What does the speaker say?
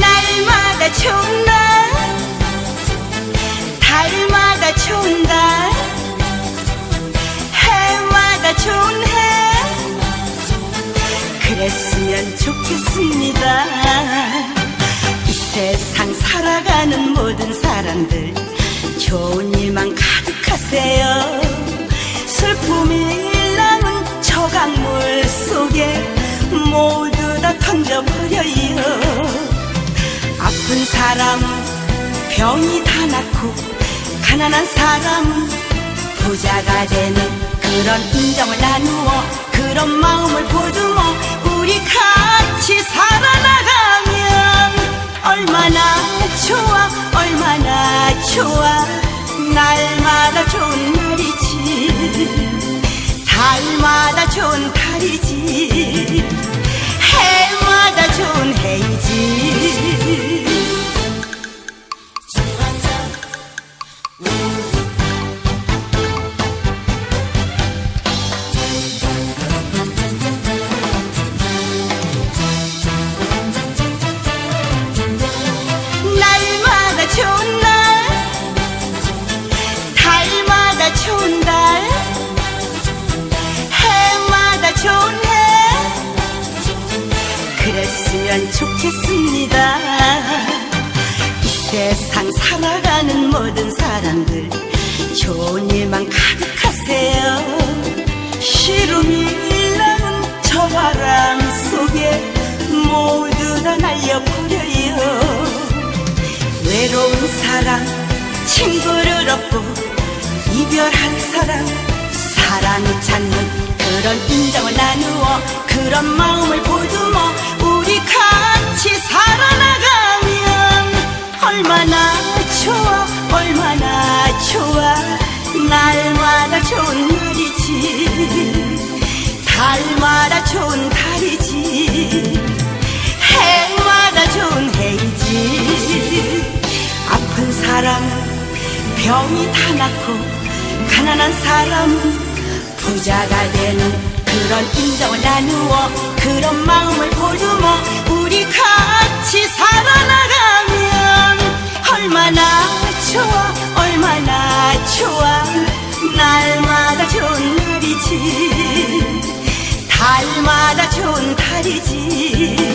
날마다 좋은 날 달마다 좋은 달 해마다 좋은 해? 그랬으면 좋겠습니다. 이 세상 살아가는 모든 사람들 좋은 일만 가득하세요 남은 저 강물 속에 모두 다 던져버려요 아픈 사람은 병이 다 낫고 가난한 사람은 부자가 되는 그런 인정을 나누어 그런 마음을 보듬어 우리 같이 살아나가면 얼마나 좋아 얼마나 좋아. 날마다 좋은 날이지 달마다 좋은 달이지. 해 그랬으면 좋겠습니다. 이 세상 살아가는 모든 사람들 좋은 일만 가득하세요. 시름이 나는 저 바람 속에 모두 다 날려버려요. 외로운 사람 친구를 얻고 이별한 사람 사랑을 찾는 그런 인정을 나누어 그런 마음을 보듬어 달마다 좋은 달이지. 해마다 좋은 해이지. 아픈 사람은 병이 다 낫고 가난한 사람은 부자가 되는 그런 인정을 나누어 그런 마음을 보듬어 우리 같이 살아나가면 얼마나 좋아 얼마나 좋아. 날마다 좋은 날이지 달이지